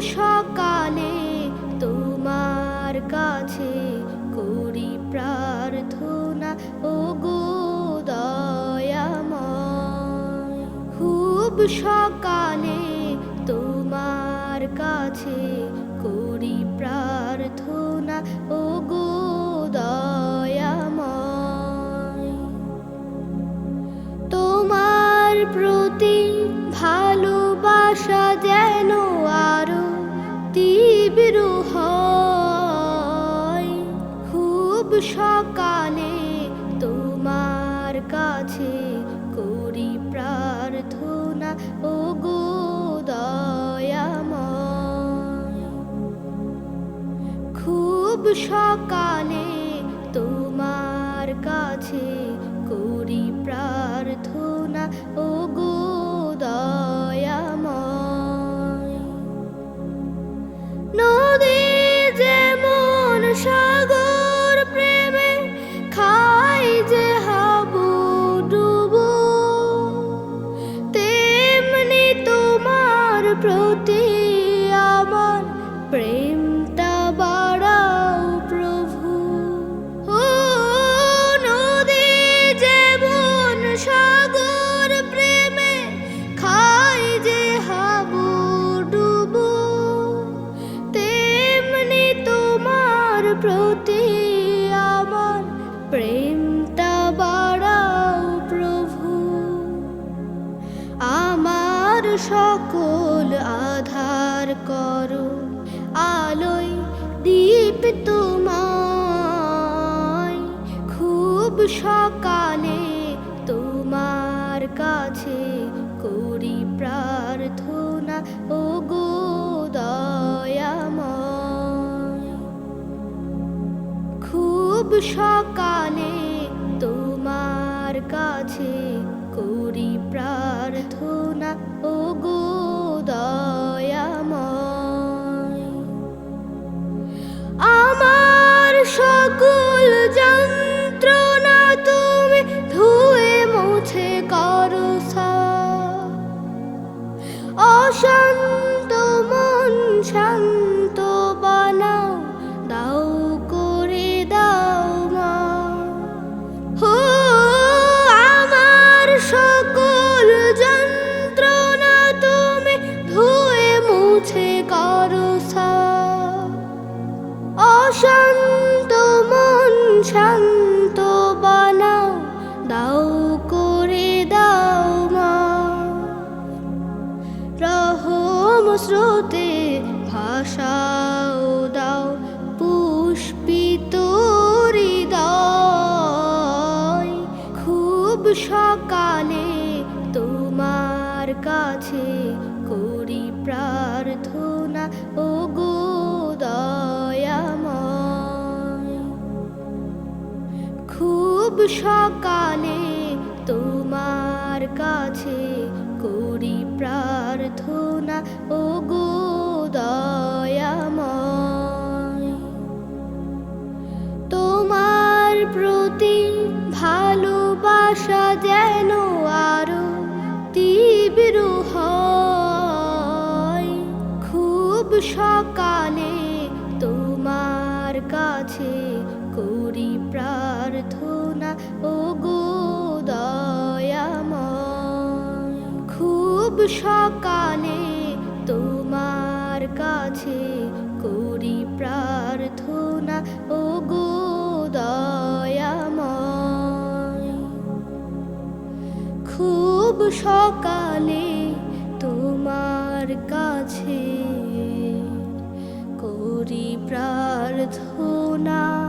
সকালে তোমার কাছে করি প্রার্থনা। ও গো খুব সকালে তোমার কাছে করি প্রার্থনা। ও গো তোমার প্রতি ভালোবাসা হয় খুব সকালে তোমার কাছে করি প্রার্থনা। ও গো খুব সকালে তোমার কাছে প্রতি আমার প্রেমটা বাড়াও প্রভু। ও নদী যেমন সাগর প্রেমে খাই যে হাবু ডুবো, তেমনি তোমার প্রতি আমার প্রেমটা সকল আধার করো, আলোয় দীপ তোমায়। খুব সকালে তোমার কাছে করি প্রার্থনা ও গো দয়াময়। খুব সকালে রহম স্রোতে ভাষাও দাও, পুষ্পিত খুব সকালে তোমার কাছে করি প্রার্থনা ও গো খুব সকালে তোমার কাছে তোমার প্রতি ভালোবাসা যেন আরও খুব সকালে তোমার কাছে করি প্রার্থনা ও গো দয়াময়। খুব সকালে কাছে করি প্রার্থনা ও গো খুব সকালে তোমার কাছে করি প্রার্থনা